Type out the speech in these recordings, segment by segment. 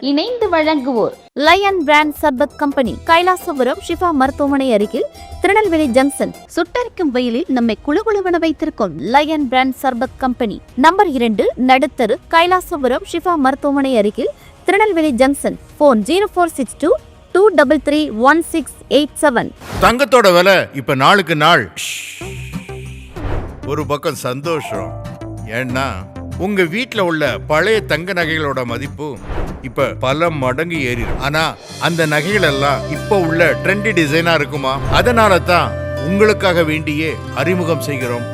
இணைந்து வழங்குவோர் lion brand சர்பத் company Kailasapuram Shifa மருத்துவமனை அருகில் திருநெல்வேலி ஜங்ஷன். சுட்டரிக்கும் வெயிலில் நம்மை குழுகுழுவென வைத்திருக்கும் லயன் பிராண்ட் சர்பத் கம்பெனி நம்பர் இரண்டு நடுத்தரு கைலாசபுரம் ஷிஃபா மருத்துவமனை அருகில் Tirunelveli junction. Phone zero four six two two double three one six eight seven தங்கத்தோட விலை இப்ப நாளுக்கு நாள். ஒரு பக்கம் சந்தோஷம். ஏன்னா உங்க வீட்டில் உள்ள பழைய தங்க நகைகளோட மதிப்பு இப்ப பல மடங்கு ஏறி ஆனா அந்த நகைகள் எல்லாம் இப்ப உள்ள ட்ரெண்டி டிசைனா இருக்குமா? அதனால தான் உங்களுக்காக வேண்டியே அறிமுகம் செய்கிறோம்.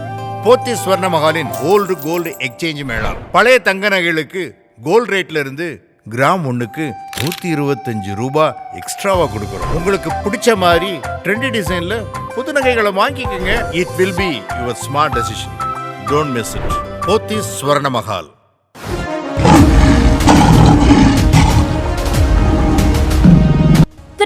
போத்தி ஸ்வர்ண மகாலின் ஓல்டு கோல்டு எக்ஸ்சேஞ்ச் மேளா. பழைய தங்க நகைகளுக்கு கோல்டு ரேட்ல இருந்து கிராம் ஒன்றுக்கு நூற்றி இருபத்தஞ்சு ரூபாய் எக்ஸ்ட்ராவாக கொடுக்குறோம். உங்களுக்கு பிடிச்ச மாதிரி ட்ரெண்டி டிசைனில் புது நகைகளை வாங்கிக்கோங்க. It will be your smart decision don't miss it Pothy Swarna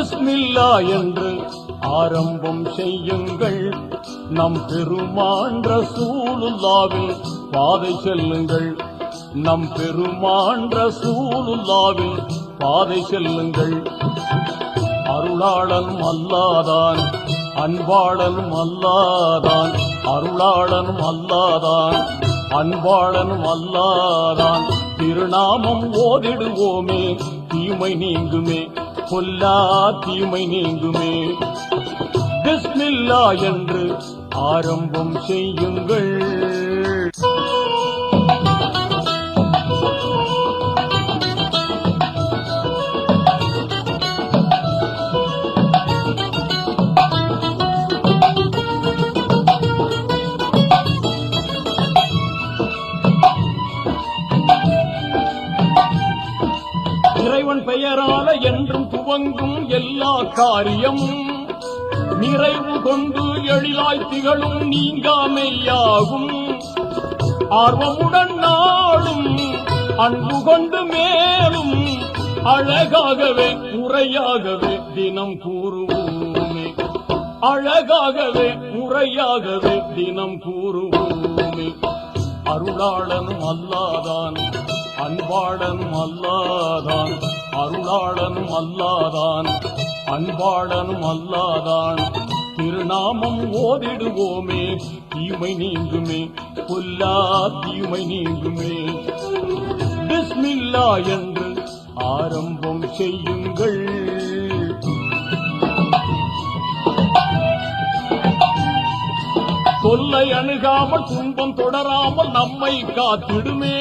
பிஸ்மில்லா என்று ஆரம்பம் செய்யுங்கள். நம் பெருமான்ற சூலுல்லாவில் பாதை செல்லுங்கள். நம் பெருமான்ற சூலுல்லாவில் பாதை செல்லுங்கள். அருளாளனும் அல்லாதான் அன்பாளனும் அல்லாதான் அருளாளனும் அல்லாதான் அன்பாளனும் அல்லாதான் திருநாமம் ஓதிடுவோமே தீமை நீங்குமே பொல்லா தீமை நீங்குமே. பிஸ்மில்லா என்று ஆரம்பம் செய்யுங்கள். இறைவன் பெயரால என்றும் துவங்கும் எல்லா காரியமும் நிறைவு கொண்டு எழிலாய் திகழும் நீங்காமையாகும் ஆர்வமுடன் நாளும் அன்பு கொண்டு மேலும் அழகாகவே முறையாகவே தினம் கூறுவோமே. அழகாகவே முறையாகவே தினம் கூறுவோமே. அருளாளனும் அல்லாதான் அன்பாளனும் அல்லாதான் அருளாளனும் அல்லாதான் அன்பாளனும் அல்லாதான். திருநாமம் ஓதிடுவோமே தீமை நீங்குமே பொல்லா தீமை நீங்குமே. பிஸ்மில்லா என்று ஆரம்பம் செய்யுங்கள். தொல்லை அணுகாமல் துன்பம் தொடராமல் நம்மை காத்திடுமே.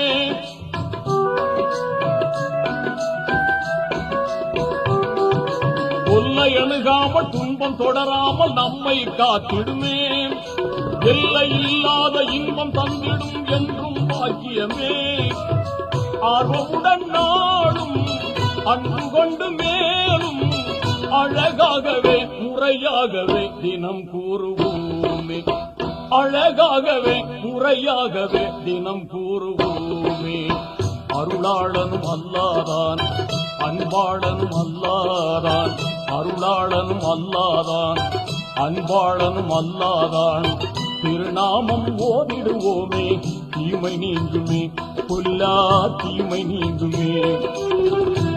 அணுகாமல் துன்பம் தொடராமல் நம்மை காத்திடுமே எல்லை இல்லாத இன்பம் தந்திடும் என்றும் பாக்கியமே. ஆர்வமுடன் நாடும் அன்பு கொண்டு மேலும் அழகாகவே முறையாகவே தினம் கூறுவோமே. அழகாகவே முறையாகவே தினம் கூறுவோமே. அருளாளனும் அல்லாதான் அன்பாளனும் அல்லாதான் அருளாளனும் அல்லாதான் அன்பாளனும் அல்லாதான். திருநாமம் ஓதிடுவோமே தீமை நீங்குமே பொல்லா தீமை நீங்குமே.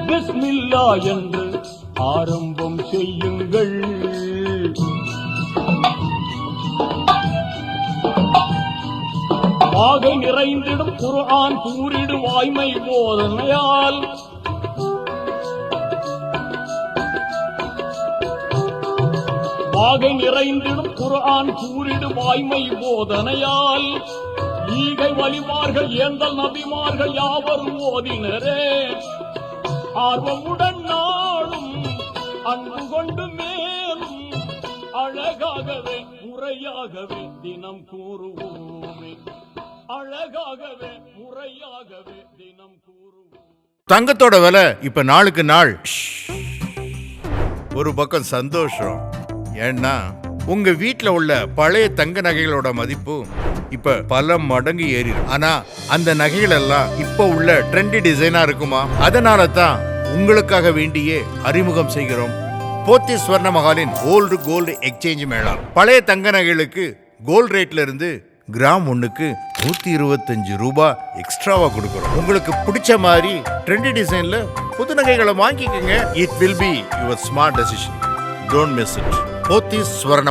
பிஸ்மில்லா என்று ஆரம்பம் செய்யுங்கள். வாகை நிறைந்திடும் குரான் கூறிடும் வாய்மை போதனையால் வாகை நிறைந்திடும் குரான் கூறிடு வாய்மை போதனையால் ஈகை வழிமார்கள் ஏந்தல் நபிமார்கள் யாவரும் ஓதினரே. ஆர்வமுடன் நாளும் அன்பு கொண்டு மேலும் அழகாகவே முறையாகவே தினம் கூறுவோமே. அழகாகவே முறையாகவே தினம் கூறுவோம். தங்கத்தோட விலை இப்ப நாளுக்கு நாள். ஒரு பக்கம் சந்தோஷம் ஏன்னா உங்க வீட்ல உள்ள பழைய தங்க நகைகளோட மதிப்பு இப்ப பல மடங்கு ஏறி ஆனா அந்த நகைகள் எல்லாம் இப்ப உள்ள ட்ரெண்டி டிசைனா இருக்குமா? அதனால தான் உங்களுக்காக வேண்டியே அறிமுகம் செய்கிறோம். போத்தி ஸ்வர்ண மகாலின் ஓல்டு கோல்டு எக்ஸ்சேஞ்ச் மேளா. பழைய தங்க நகைகளுக்கு கோல்டு ரேட்ல இருந்து கிராம் ஒண்ணுக்கு நூத்தி இருபத்தஞ்சு ரூபாய் எக்ஸ்ட்ராவா கொடுக்குறோம். உங்களுக்கு பிடிச்ச மாதிரி ட்ரெண்டி டிசைன்ல புது நகைகளை வாங்கிக்கோங்க. It will be your smart decision don't miss it Pothy Swarna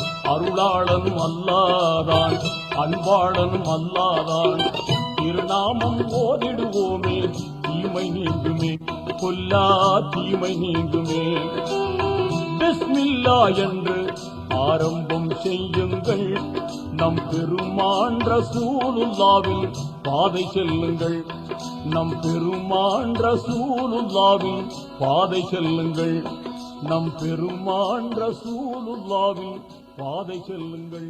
அருளாளனும் அல்லாதான் அன்பாளனும் அல்லாதான். திருநாமம் ஓதிடுவோமே தீமை நீங்குமே பொல்லா தீமை நீங்குமே. பிஸ்மில்லா என்று ஆரம்பம் செய்யுங்கள். நம் பெருமான் ரசூலுல்லாவின் பாதை செல்லுங்கள். நம் பெருமான் ரசூலுல்லாவின் பாதை செல்லுங்கள். நம் பெருமான் ரசூலுல்லாவின் பாதை செல்லுங்கள்.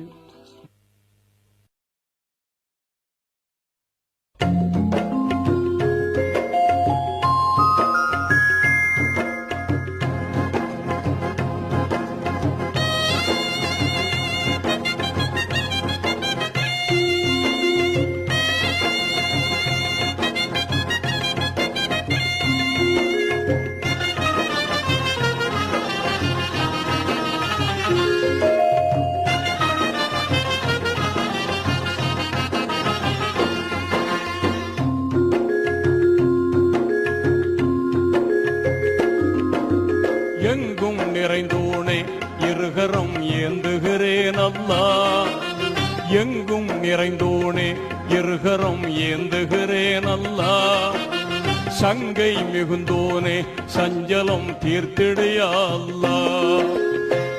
சஞ்சலம்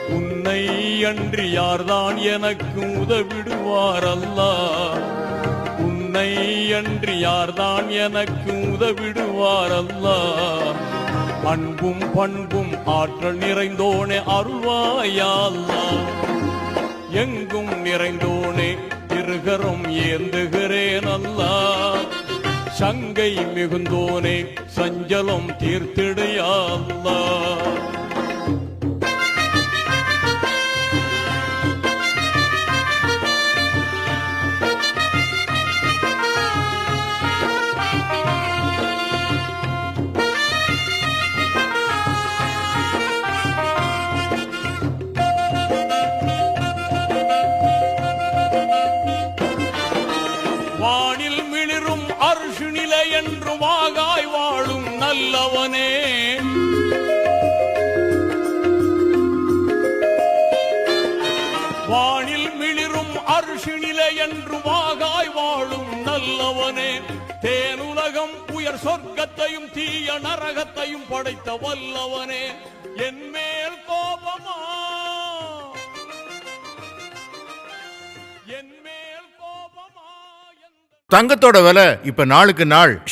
உன்னை அன்றி யார்தான் எனக்கு உதவிடுவார் அல்லா உன்னை அன்றி யார்தான் எனக்கு உதவிடுவார் அல்லா அன்பும் பண்பும் ஆற்றல் நிறைந்தோனே அருள்வாயல்லா. எங்கும் நிறைந்தோனே இருகரம் ஏந்துகிறேன் அல்லா சங்கை மிகுந்தோனே சஞ்சலம் தீர்த்திடையா என்று வாகாய் வாழும் நல்லவனே. தேனுலகம் உயர் சொர்க்கத்தையும் தீய நரகத்தையும் படைத்த வல்லவனே. என் மேல் கோபமா? என் மேல் கோபமா? தங்கத்தோட விலை இப்ப நாளுக்கு நாள்.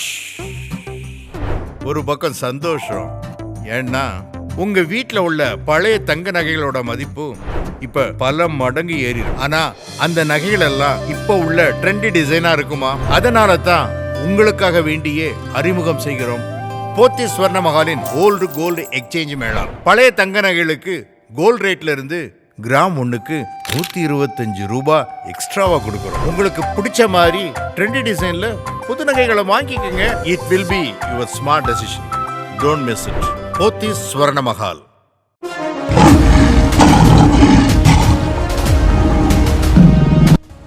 ஒரு பக்கம் சந்தோஷம். ஏன்னா உங்க வீட்டில் உள்ள பழைய தங்க நகைகளோட மதிப்பு இப்ப பல மடங்கு ஏறி ஆனா அந்த நகைகள் எல்லாம் இப்ப உள்ள ட்ரெண்டி டிசைனா இருக்குமா? அதனால தான் உங்களுக்காக வேண்டியே அறிமுகம் செய்கிறோம். போத்தி ஸ்வர்ண மகாலின் ஓல்டு கோல்டு எக்ஸ்சேஞ்ச் மேளா. பழைய தங்க நகைகளுக்கு கோல்டு ரேட்ல இருந்து கிராம் ஒன்றுக்கு நூற்றி இருபத்தஞ்சு ரூபாய் எக்ஸ்ட்ராவாக கொடுக்குறோம். உங்களுக்கு பிடிச்ச மாதிரி ட்ரெண்டி டிசைனில் புது நகைகளை வாங்கிக்கோங்க. It will be your smart decision don't miss it Pothy Swarna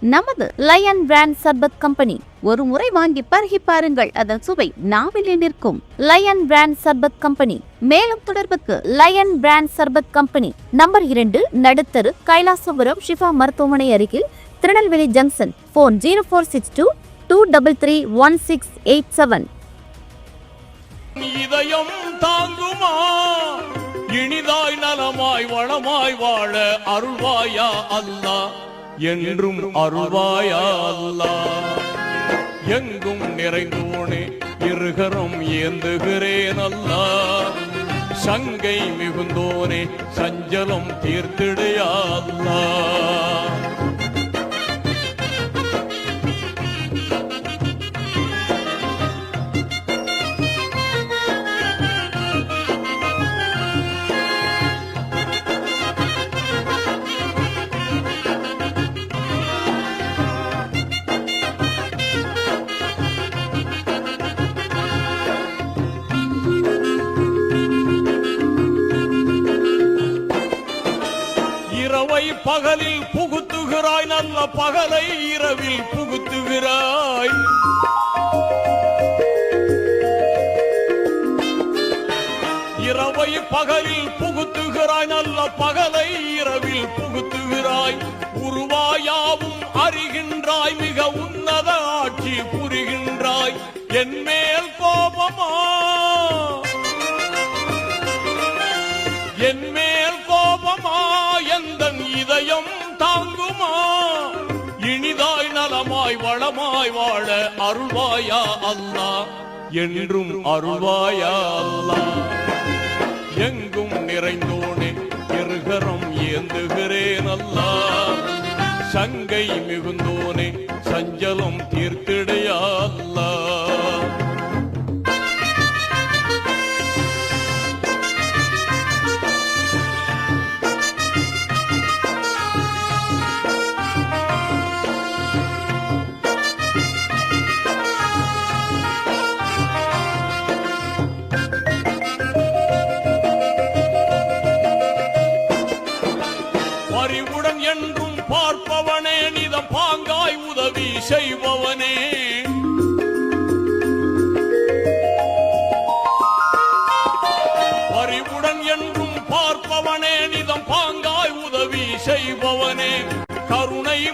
நமது லயன் பிராண்ட் சர்பத் கம்பெனி ஒரு முறை வாங்கி பருகி பாருங்கள். அதன் சுவை நாவிலே நிற்கும். லயன் பிராண்ட் சர்பத் கம்பெனி மேலும் தொடர்புக்கு லயன் பிராண்ட் சர்பத் கம்பெனி நம்பர் இரண்டு நடுத்தரு கைலாசபுரம் ஷிஃபா மருத்துவமனை அருகில் Tirunelveli junction phone zero four six two two double three one six eight seven. இதயம் தாங்குமா? இனிதாய் நலமாய் வளமாய் வாழ அருள்வாயா அல்லா? என்றும் அருள்வாயல்லா. எங்கும் நிறைந்தோனே இருகரம் ஏந்துகிறேன் அல்லா சங்கை மிகுந்தோனே சஞ்சலம் தீர்த்திடையல்லா. புகுத்துகிறாய் பகலை இரவில் புகுத்துகிறாய். வளமாய் வாழ அருள்வாயா அல்லா. என்றும் அருள்வாயா அல்லா. எங்கும் நிறைந்தோனே இருகரம் ஏந்துகிறேன் அல்லா. சங்கை மிகுந்தோனே சஞ்சலம் தீர்த்திடையா அல்லா.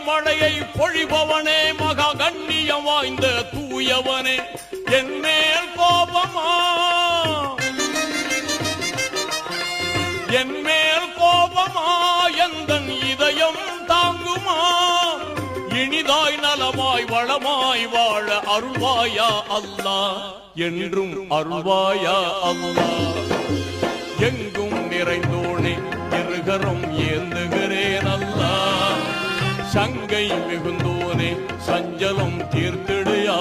மழையை பொழிபவனே மகா கண்ணியம் வாய்ந்த தூயவனே. என் மேல் கோபமா? என் மேல் கோபமா? எந்தன் இதயம் தாங்குமா? இனிதாய் நலமாய் வளமாய் வாழ அருள்வாயா அல்லா? என்றும் அருள்வாயா அல்லா? எங்கும் நிறைந்தோனே இருகரம் ஏந்துகிறேன் சங்கை மிகுந்தோனே சஞ்சலம் தீர்த்திடுயா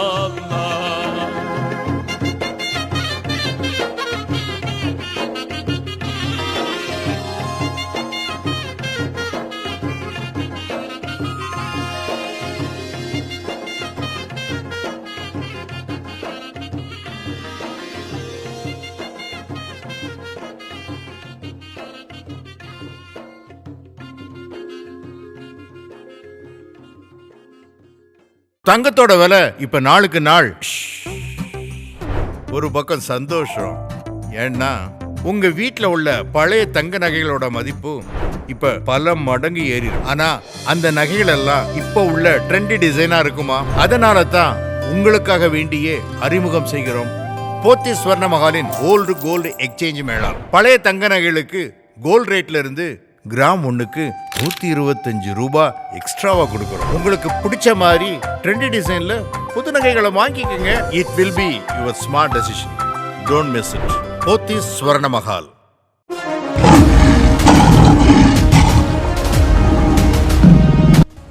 தங்கத்தோட விலை இப்ப நாளுக்கு நாள். ஒரு பக்கம் சந்தோஷம். ஏன்னா உங்க வீட்டில் உள்ள பழைய தங்க நகைகளோட மதிப்பு இப்ப பல மடங்கு ஏறி ஆனா அந்த நகைகள் எல்லாம் இப்ப உள்ள ட்ரெண்டி டிசைனா இருக்குமா? அதனால தான் உங்களுக்காக வேண்டியே அறிமுகம் செய்கிறோம். போத்தி ஸ்வர்ண மகாலின் ஓல்டு கோல்டு எக்ஸ்சேஞ்ச் மேளா. பழைய தங்க நகைகளுக்கு கோல்டு ரேட்ல இருந்து கிராம் ஒன்றுக்கு நூற்றி இருபத்தஞ்சு ரூபா எக்ஸ்ட்ராவாக கொடுக்குறோம். உங்களுக்கு பிடிச்ச மாதிரி ட்ரெண்டி டிசைனில் புது நகைகளை வாங்கிக்கோங்க. It will be your smart decision don't miss it Pothy Swarna Mahal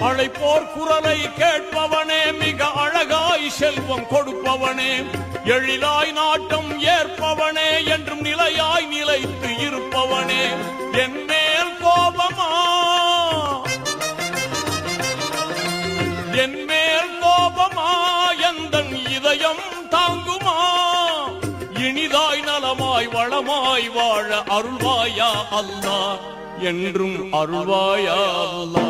அழைப்போர் குரலை கேட்பவனே மிக அழகாய் செல்வம் கொடுப்பவனே எழிலாய் நாட்டம் ஏற்பவனே என்றும் நிலையாய் நிலைத்து இருப்பவனே என் மேல் கோபமா? என் மேல் கோபமா? எந்தன் இதயம் தாங்குமா? இனிதாய் நலமாய் வளமாய் வாழ அருள்வாயா அல்லா என்றும் அருள்வாயா அல்லா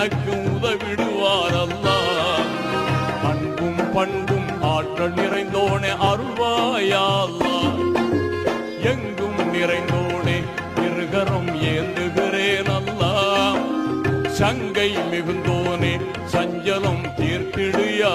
யார்தான் எனக்கு உதவிடுவார் அல்லா அன்பும் பண்பும் ஆற்றல் நிறைந்தோனே அருள்வாயா எங்கும் நிறைந்தோனே இருகரம் ஏந்துகிறேன் அல்லா சங்கை மிகுந்தோனே சஞ்சலம் தீர்த்திடுயா.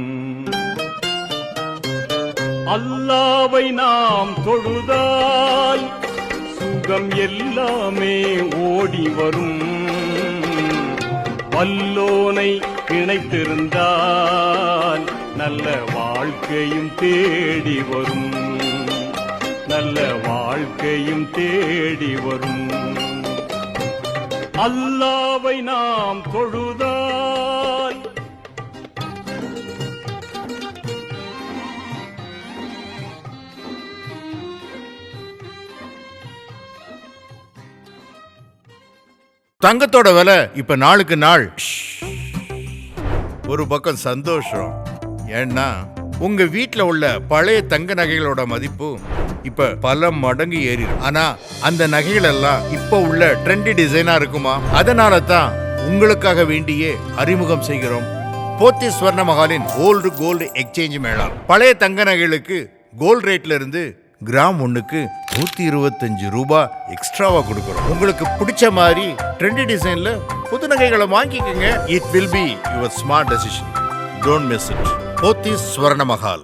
அல்லாவை நாம் தொழுதால் சுகம் எல்லாமே ஓடி வரும். வல்லோனை இணைத்திருந்தால் நல்ல வாழ்க்கையும் தேடி வரும். நல்ல வாழ்க்கையும் தேடி வரும். அல்லாவை நாம் தொழுதால் தங்கத்தோட விலை இப்ப நாளுக்கு நாள். ஒரு பக்கம் சந்தோஷம். ஏன்னா உங்க வீட்டில் உள்ள பழைய தங்க நகைகளோட மதிப்பு இப்ப பல மடங்கு ஏறி ஆனா அந்த நகைகள் எல்லாம் இப்ப உள்ள ட்ரெண்டி டிசைனா இருக்குமா? அதனால தான் உங்களுக்காக வேண்டியே அறிமுகம் செய்கிறோம். போத்தி ஸ்வர்ண மகாலின் ஓல்டு கோல்டு எக்ஸ்சேஞ்ச் மேளா. பழைய தங்க நகைகளுக்கு கோல்டு ரேட்ல இருந்து கிராம் ஒன்றுக்கு நூத்தி இருபத்தஞ்சு ரூபாய் எக்ஸ்ட்ராவா கொடுக்குறோம் உங்களுக்கு பிடிச்ச மாதிரி ட்ரெண்டி டிசைன்ல புது நகைகளை வாங்கிக்கோங்க. It will be your smart decision don't miss it Pothy Swarna Mahal.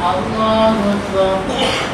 아줌마 고맙습니다.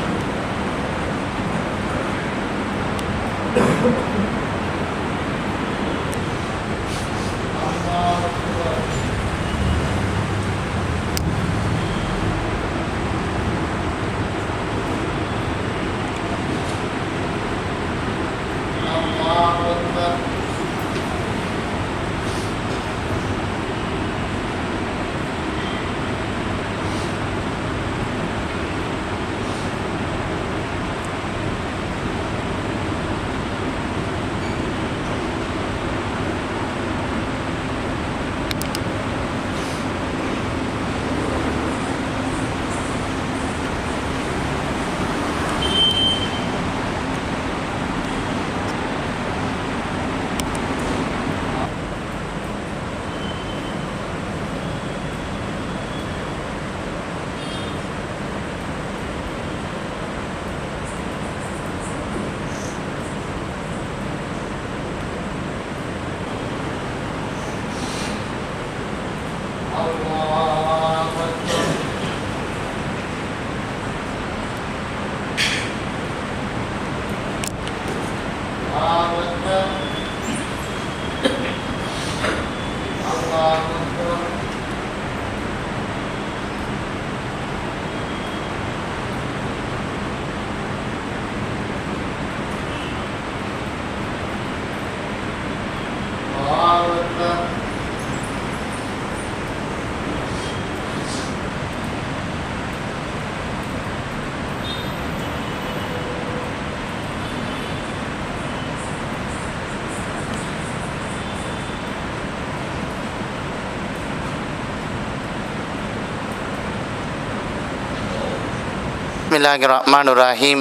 பிஸ்மில்லாஹி ரஹ்மான் ரஹீம்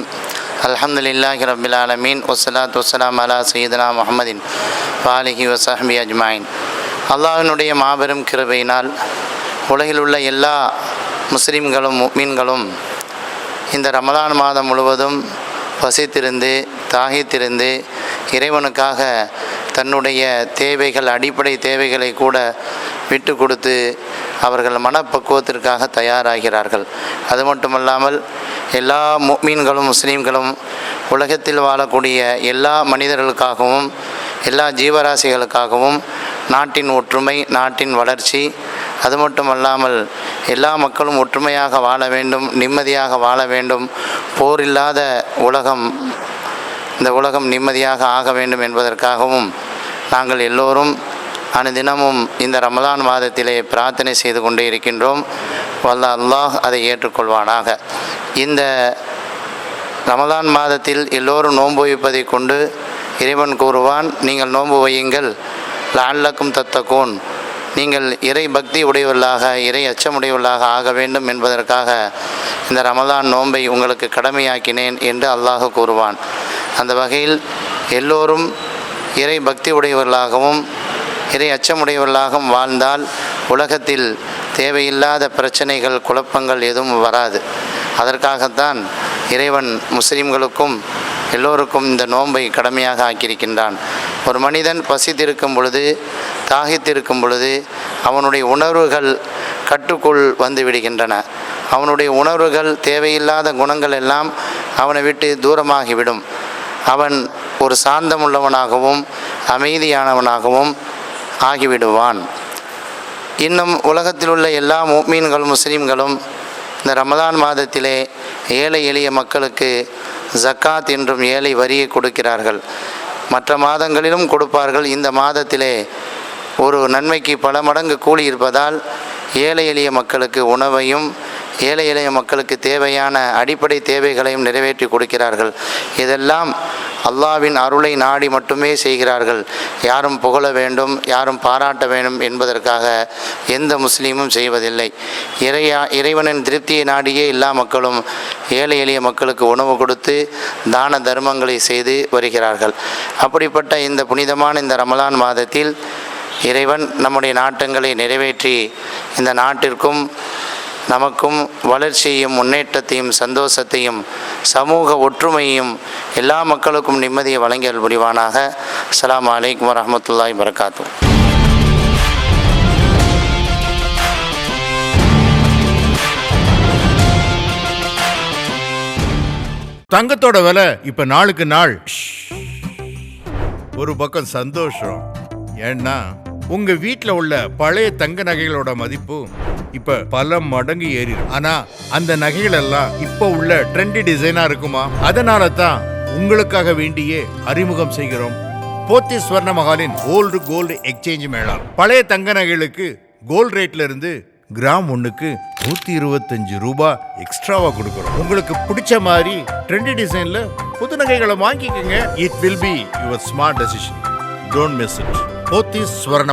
அலமதுல்லாஹி ரபில் ஆலமீன் வஸ்ஸலாத்து வசலாம் அலா சையதுனா முஹம்மதின் வாலிஹி வசஹபி அஜ்மாயின் அல்லாஹினுடைய மாபெரும் கிருபையினால் உலகில் உள்ள எல்லா முஸ்லீம்களும் மீன்களும் இந்த ரமலான் மாதம் முழுவதும் பசித்திருந்து தாகித்திருந்து இறைவனுக்காக தன்னுடைய தேவைகள் அடிப்படை தேவைகளை கூட விட்டு கொடுத்து அவர்கள் மனப்பக்குவத்திற்காக தயாராகிறார்கள். அது மட்டுமல்லாமல் எல்லா மீன்களும் முஸ்லீம்களும் உலகத்தில் வாழக்கூடிய எல்லா மனிதர்களுக்காகவும் எல்லா ஜீவராசிகளுக்காகவும் நாட்டின் ஒற்றுமை நாட்டின் வளர்ச்சி அது மட்டுமல்லாமல் எல்லா மக்களும் ஒற்றுமையாக வாழ வேண்டும் நிம்மதியாக வாழ வேண்டும். போர் இல்லாத உலகம் இந்த உலகம் நிம்மதியாக ஆக வேண்டும் என்பதற்காகவும் நாங்கள் எல்லோரும் அனுதினமும் இந்த ரமலான் மாதத்திலே பிரார்த்தனை செய்து கொண்டே இருக்கின்றோம். வல்ல அல்லாஹ் அதை ஏற்றுக்கொள்வானாக. இந்த ரமலான் மாதத்தில் எல்லோரும் நோன்பு வைப்பதை கொண்டு இறைவன் கூறுவான் நீங்கள் நோன்பு வையுங்கள். லால்லக்கும் தத்தகோன். நீங்கள் இறை பக்தி உடையவர்களாக இறை அச்சமுடையவர்களாக ஆக வேண்டும் என்பதற்காக இந்த ரமலான் நோன்பை உங்களுக்கு கடமையாக்கினேன் என்று அல்லாஹ் கூறுவான். அந்த வகையில் எல்லோரும் இறை பக்தி உடையவர்களாகவும் இறை அச்சமுடையவர்களாகவும் வாழ்ந்தால் உலகத்தில் தேவையில்லாத பிரச்சனைகள் குழப்பங்கள் எதுவும் வராது. அதற்காகத்தான் இறைவன் முஸ்லீம்களுக்கும் எல்லோருக்கும் இந்த நோன்பை கடமையாக ஆக்கியிருக்கின்றான். ஒரு மனிதன் பசித்திருக்கும் பொழுது தாகித்திருக்கும் பொழுது அவனுடைய உணர்வுகள் கட்டுக்குள் வந்து விடுகின்றன. அவனுடைய உணர்வுகள் தேவையில்லாத குணங்கள் எல்லாம் அவனை விட்டு தூரமாகிவிடும். அவன் ஒரு சாந்தமுள்ளவனாகவும் அமைதியானவனாகவும் ஆகிவிடுவான். இன்னும் உலகத்தில் உள்ள எல்லா மீன்களும் முஸ்லீம்களும் இந்த ரமதான் மாதத்திலே ஏழை எளிய மக்களுக்கு ஜக்காத் என்றும் ஏழை வரியை கொடுக்கிறார்கள். மற்ற மாதங்களிலும் கொடுப்பார்கள். இந்த மாதத்திலே ஒரு நன்மைக்கு பல மடங்கு கூலி இருப்பதால் ஏழை எளிய மக்களுக்கு உணவையும் ஏழை எளிய மக்களுக்கு தேவையான அடிப்படை தேவைகளையும் நிறைவேற்றி கொடுக்கிறார்கள். இதெல்லாம் அல்லாவின் அருளை நாடி மட்டுமே செய்கிறார்கள். யாரும் புகழ வேண்டும் யாரும் பாராட்ட வேண்டும் என்பதற்காக எந்த முஸ்லீமும் செய்வதில்லை. இறையா இறைவனின் திருப்தியை நாடியே எல்லா மக்களும் ஏழை எளிய மக்களுக்கு உணவு கொடுத்து தான தர்மங்களை செய்து வருகிறார்கள். அப்படிப்பட்ட இந்த புனிதமான இந்த ரமலான் மாதத்தில் இறைவன் நம்முடைய நாட்டங்களை நிறைவேற்றி இந்த நாட்டிற்கும் நமக்கும் வளர்ச்சியையும் முன்னேற்றத்தையும் சந்தோஷத்தையும் சமூக ஒற்றுமையையும் எல்லா மக்களுக்கும் நிம்மதியை வழங்கியல் புரிவானாக. அஸ்லாம் அலைக்கும் வரமத்துல்லாய் வரகாத்து தங்கத்தோட விலை இப்ப நாளுக்கு நாள். ஒரு பக்கம் சந்தோஷம். ஏன்னா உங்க வீட்ல உள்ள பழைய தங்க நகைகளோட மதிப்பு இப்ப பல மடங்கு ஏறி ஆனா அந்த நகைகள் எல்லாம் இப்ப உள்ள ட்ரெண்டி டிசைனா இருக்குமா? அதனால தான் உங்களுக்காக வேண்டியே அறிமுகம் செய்கிறோம். போத்தி ஸ்வர்ண மகாலின் ஓல்டு கோல்டு எக்ஸ்சேஞ்ச் மேளா. பழைய தங்க நகைகளுக்கு கோல்டு ரேட்ல இருந்து கிராம் ஒண்ணுக்கு நூத்தி இருபத்தஞ்சு ரூபாய் எக்ஸ்ட்ராவா கொடுக்குறோம். உங்களுக்கு பிடிச்ச மாதிரி ட்ரெண்டி டிசைன்ல புது நகைகளை வாங்கிக்கோங்க. It will be your smart decision don't miss it Pothy Swarna